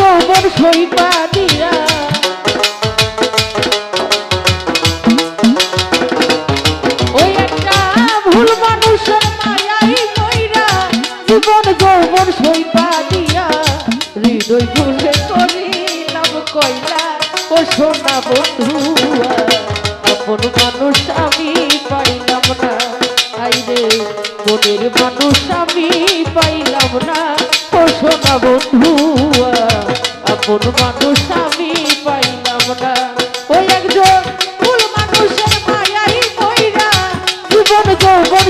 যৌবন সইপা দিয়া। ওই একটা ভুল মানুষের মায়াই সইপা দিয়া। হৃদয় ভুলে করিলাম কইলা ও সোনা বন্ধুয়া। আপন মানুষ আমি পাইলাম না। আইরে না। ও সোনা বন্ধুয়া।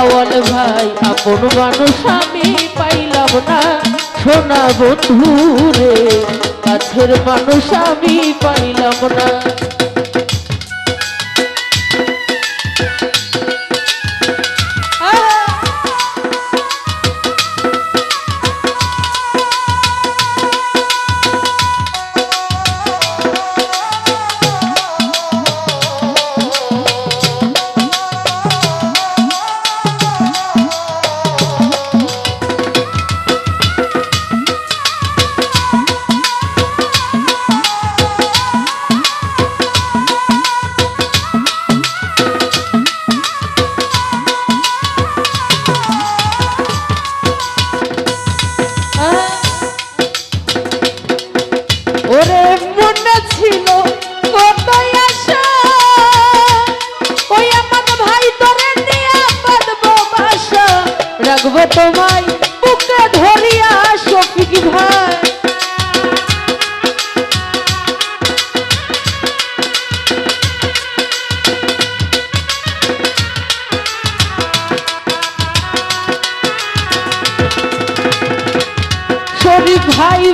আওয়াল ভাই আপন মানুষ আমি পাইলাম না। সোনা বন্ধুরে কাছের মানুষ আমি পাইলাম না।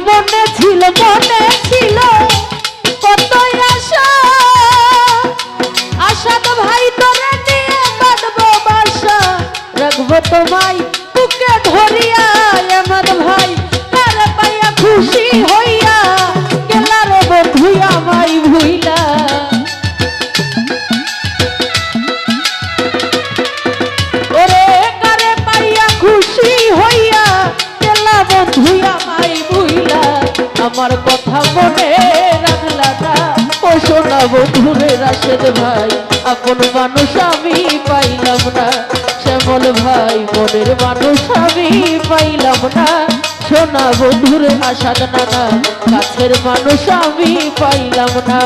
মনে ছিল মনে ছিল। আমার কথা মনে রাখলা না। ও সোনা বন্ধুরে রাশেদ ভাই, আপন মানুষ আমি পাইলাম না। শ্যামল ভাই, মনের মানুষ আমি পাইলাম না। সোনা বন্ধুরে আসাদ নানা, কাছের মানুষ আমি পাইলাম না।